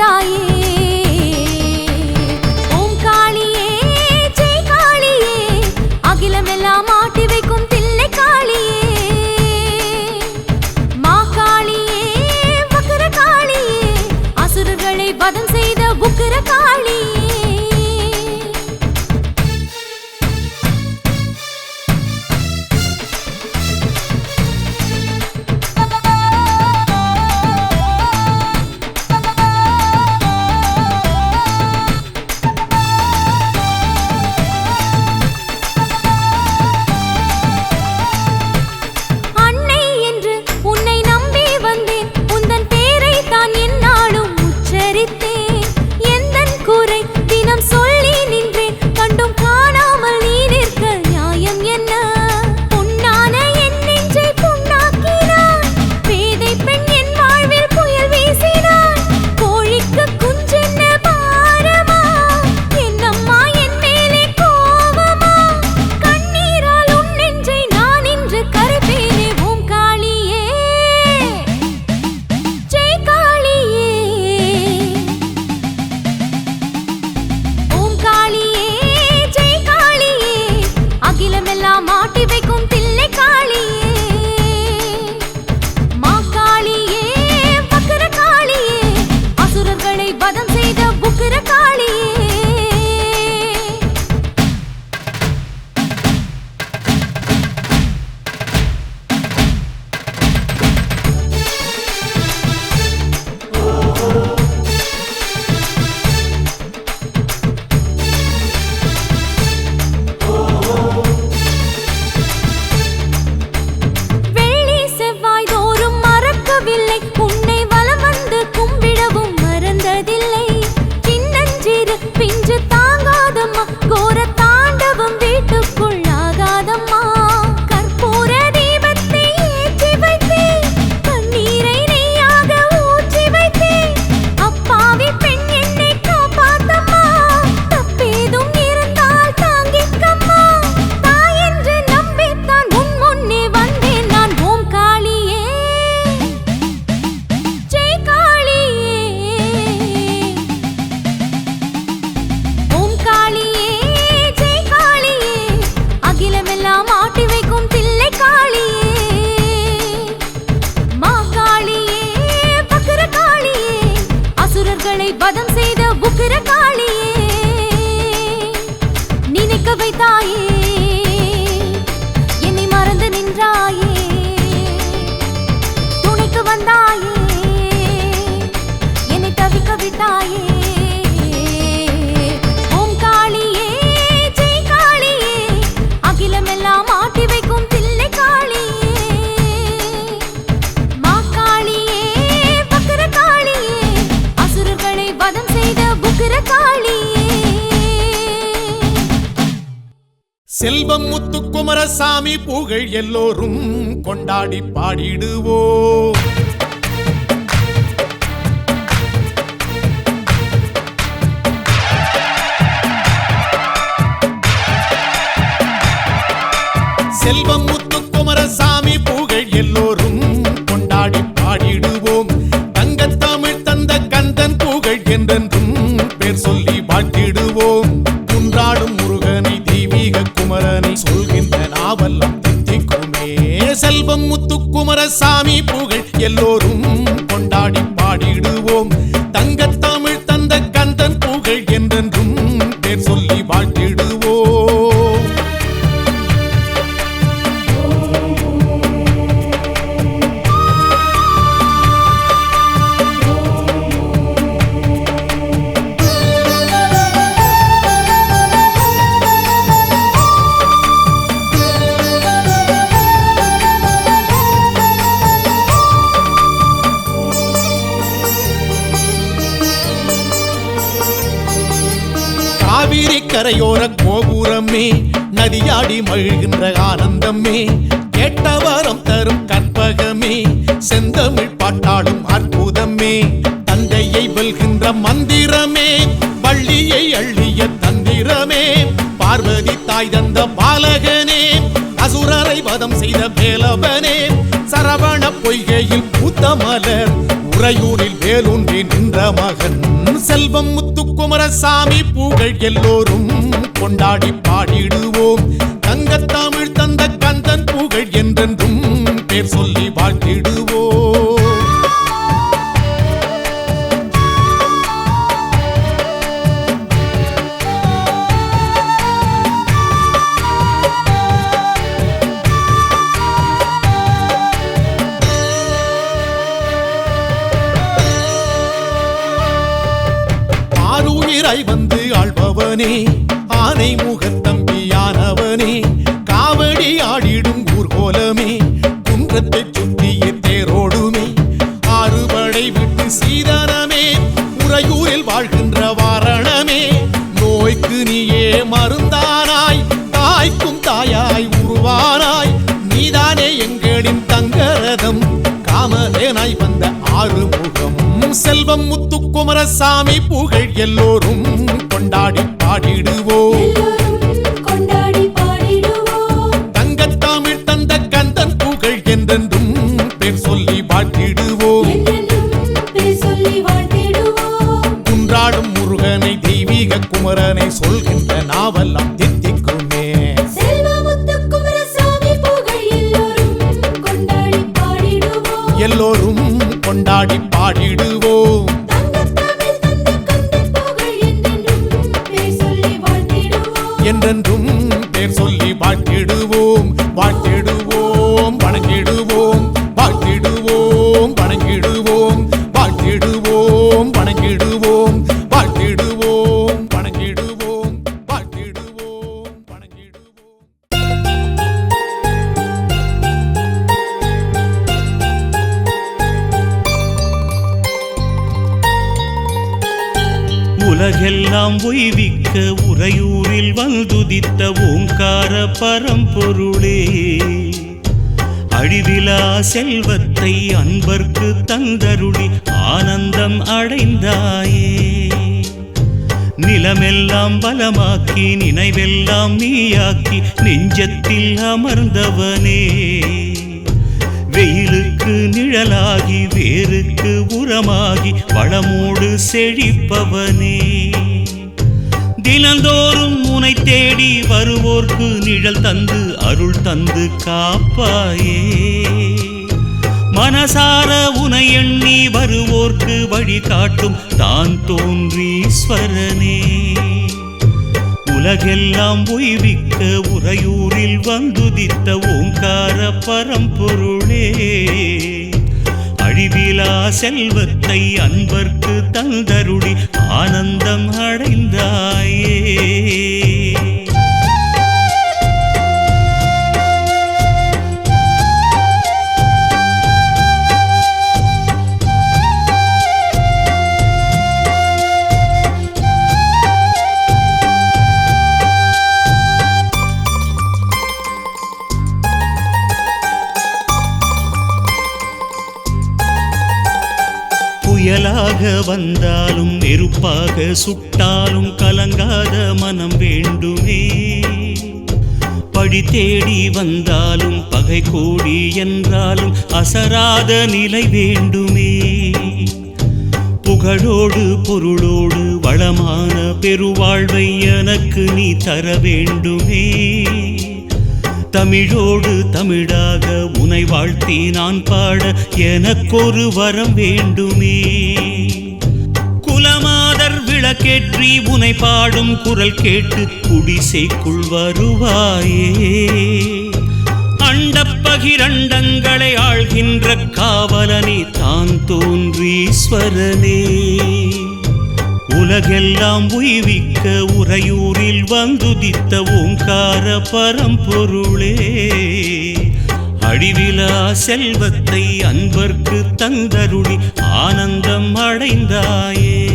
大衣 செல்வம் முத்துக்குமரசாமி புகழ் எல்லோரும் கொண்டாடி பாடிடுவோ. செல்வம் முத்துக்குமரசாமி புகழ் எல்லோரும் கொண்டாடி பாடிடும் காவிரி கரையோர கோபுரமே நதியாடி மழுகின்ற ஆனந்தமே. கேட்டவரம் தரும் கற்பகமே செந்தமிழ் பாட்டாடும் அற்புதமே. தந்தையை வெல்கின்ற மந்திரமே பள்ளியை அள்ளிய தந்திரமே. பார்வதி தாய் தந்த பாலகனே அசுரரை வதம் செய்த வேலவனே. சரவண பொய்கையில் பூத்த மலர் உறையூரில் வேலூன்றி நின்ற மகன் செல்வம் குமரசாமி புகழ் எல்லோரும் கொண்டாடி பாடிடுவோம். தங்கத்தமிழ் தந்த ஆடிடும் ஊர்கோலமே குன்றத்தை சுற்றிய தேரோடுமே. ஆறுபடை விட்டு சீதனமே உறையூரில் வாழ்கின்ற வாரணமே. நோய்க்கு நீயே மருந்தானாய் தாய்க்கும் தாயாய் உருவானாய். நீதானே எங்களின் தங்கரதம் காமலேனாய் வந்த ஆறுமுகம் செல்வம் முத்துக்குமரசாமி புகழ் எல்லோரும். பலமாக்கி நினைவெல்லாம் நீயாக்கி நெஞ்சத்தில் அமர்ந்தவனே. வெயிலுக்கு நிழலாகி வேருக்கு உரமாகி வளமோடு செழிப்பவனே. தினந்தோறும் உனை தேடி வருவோர்க்கு நிழல் தந்து அருள் தந்து காப்பாயே. மனசார உனை எண்ணி வருவோர்க்கு வழி காட்டும் தான் தோன்றீஸ்வரனே. உலகெல்லாம் உய்விக்க உறையூரில் வந்துதித்த ஓங்கார பரம்பொருளே. அழிவிலா செல்வத்தை அன்பர்க்கு தந்தருடி ஆனந்தம் அடைந்தாயே. புயலாக வந்தாலும் நெருப்பாக சுட்டாலும் கலங்காத மனம் வேண்டுமே. படி தேடி வந்தாலும் பகை கோடி என்றாலும் அசராத நிலை வேண்டுமே. புகழோடு பொருளோடு வளமான பெருவாழ்வை எனக்கு நீ தர வேண்டுமே. தமிழோடு தமிழாக உனை வாழ்த்தி நான் பாட எனக்கொரு வரம் வேண்டுமே. குலமாதர் விளக்கேற்றி உனை பாடும் குரல் கேட்டு குடிசைக்குள் வருவாயே. அண்டப்பகிரண்டங்களை ஆழ்கின்ற காவலனே தான் தோன்றீஸ்வரனே. உலகெல்லாம் உய்விக்க உறையூரில் வந்துதித்த ஓங்கார பரம்பொருளே. அழிவிலா செல்வத்தை அன்பர்க்கு தந்தருளி ஆனந்தம் அடைந்தாயே.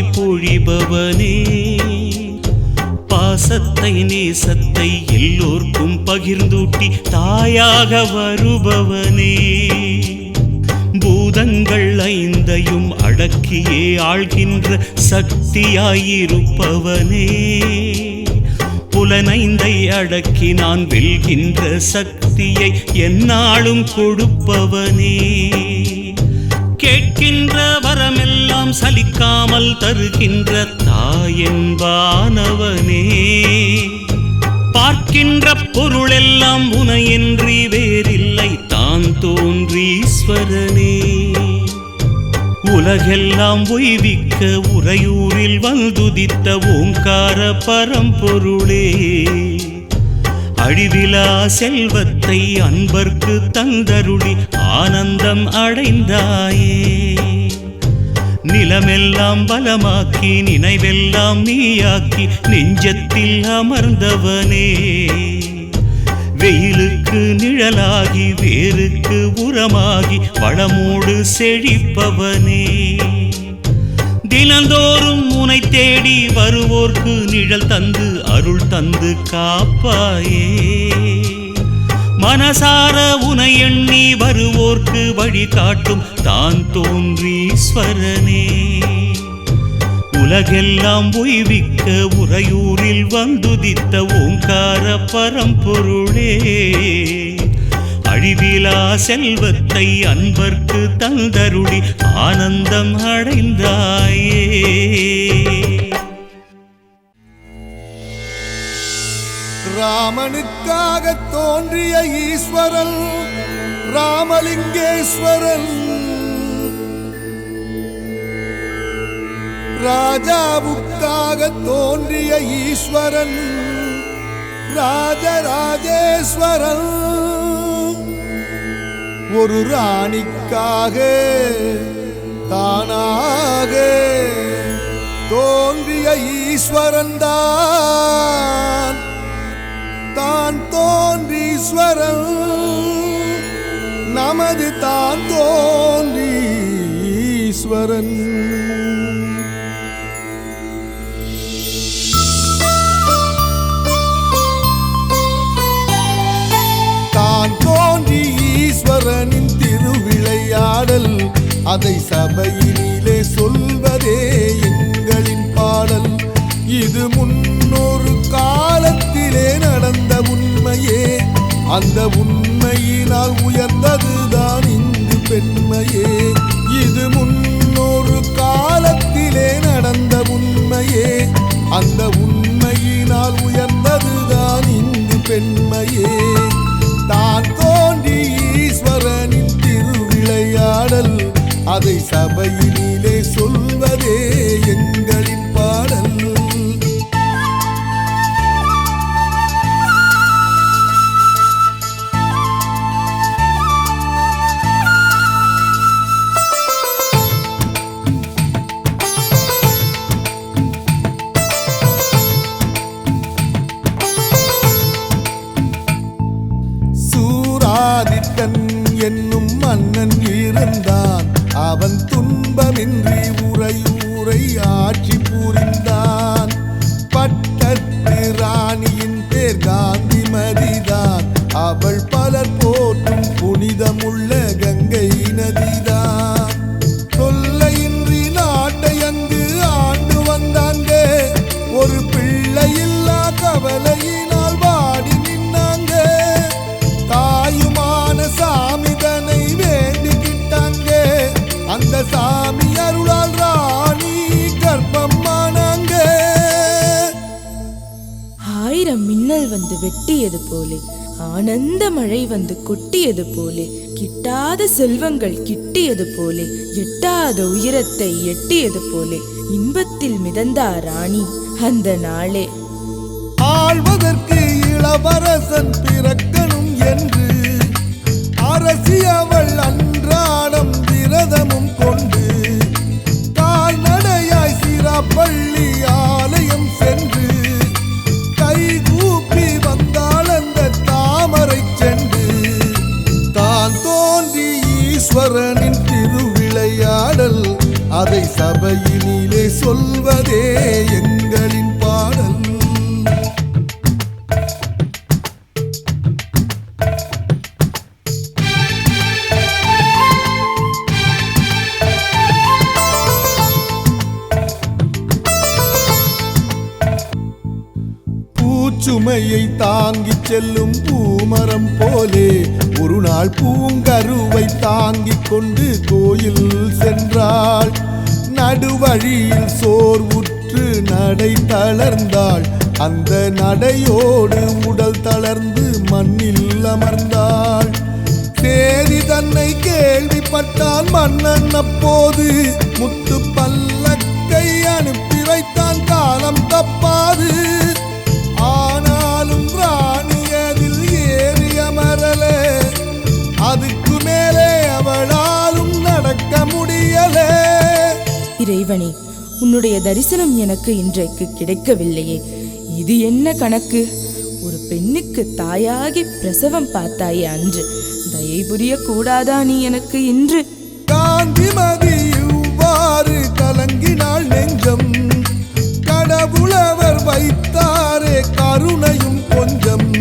பொழிபவனே. பாசத்தை நேசத்தை எல்லோர்க்கும் பகிர்ந்தூட்டி தாயாக வருபவனே. பூதங்கள் ஐந்தையும் அடக்கியே ஆழ்கின்ற சக்தியாயிருப்பவனே. புலனைந்தை அடக்கி நான் வெல்கின்ற சக்தியை என்னாலும் கொடுப்பவனே. கேட்கின்ற வரமெல்லாம் சலிக்காமல் தருகின்ற தாயென்பானவனே பார்க்கின்ற பொருளெல்லாம் உனையின்றி வேறில்லை தான் தோன்றீஸ்வரனே. உலகெல்லாம் ஒய்விக்க உறையூரில் வந்துதித்த ஓங்கார பரம்பொருளே. அழிவிலா செல்வத்தை அன்பர்க்கு தந்தருளி ஆனந்தம் அடைந்தாயே. நிலமெல்லாம் பலமாக்கி நினைவெல்லாம் நீயாக்கி நெஞ்சத்தில் அமர்ந்தவனே. வெயிலுக்கு நிழலாகி வேருக்கு உரமாகி வளமோடு செழிப்பவனே. தினந்தோறும் உனை தேடி வருவோர்க்கு நிழல் தந்து அருள் தந்து காப்பாயே. மனசார உனை எண்ணி வழிகாட்டும் வழி காட்டும் தான் தோன்றீஸ்வரனே. உலகெல்லாம் ஒய்விக்க உறையூரில் வந்துதித்த ஓங்கார பரம்பொருளே. அழிவிலா செல்வத்தை அன்பர்க்கு தந்தருளி ஆனந்தம் அடைந்தாயே. ராமனுக்காக தோன்றிய ஈஸ்வரன் ராமலிங்கேஸ்வரன். ராஜாவுக்காக தோன்றிய ஈஸ்வரன் ராஜராஜேஸ்வரன். ஒரு ராணிக்காக தானாக தோன்றிய ஈஸ்வரன் தான். தான் தோன்றீஸ்வரன். நமது தான் தோன்றீஸ்வரன். தான் தோன்றி ஈஸ்வரனின் திருவிளையாடல் அதை சபையினிலே சொல்வதே எங்களின் பாடல். இது முன்னொரு காலத்திலே நடந்த உண்மையே. அந்த உண்மையினால் உயர்ந்தது இந்து பெண்மையே இது முன்னொரு காலத்திலே நடந்த உண்மையே. அந்த உண்மையினால் உயர்ந்ததுதான் இந்து பெண்மையே. தான் தோன்றி ஈஸ்வரனின் திருவிளையாடல் அதை சபையினிலே இருந்தான். அவன் துன்பமின்றி வந்து வெட்டியது போலே. ஆனந்த மழை வந்து கொட்டியது போலே. கிட்டாத செல்வங்கள் கிட்டியது போலே. எட்டாத உயரத்தை எட்டியது போலே. இன்பத்தில் மிதந்தா ராணி அந்த நாளே. ஆழ்வதற்கு இளவரசன் பிறக்கணும் என்று. அரசி அவள் அன்றாடம் விரதமும் கொண்டு சபையினிலே சொல்வதே எங்களின் பாடல். பூச்சுமையை தாங்கிச் செல்லும் பூமரம் போலே ஒரு நாள் பூங்கருவை தாங்கிக் கொண்டு கோயில் சென்றாள். நடுவழியில் சோர்வுற்று நடை தளர்ந்தாள். அந்த நடையோடு உடல் தளர்ந்து மண்ணில் அமர்ந்தாள். தேதி தன்னை கேள்விப்பட்டான் மன்னன் அப்போது முத்து பல்லக்கை அனுப்பி வைத்தான் காலம் தப்பாது. இறைவனே உன்னுடைய தரிசனம் எனக்கு இன்றைக்கு கிடைக்கவில்லையே. இது என்ன கணக்கு? ஒரு பெண்ணுக்கு தாயாகி பிரசவம் பார்த்தாயே அன்று. தயை புரிய கூடாதா நீ எனக்கு இன்று? காந்திமதி இவ்வாறு கலங்கினாள் நெஞ்சம். கடவுளவர் வைத்தாரே கருணையும் கொஞ்சம்.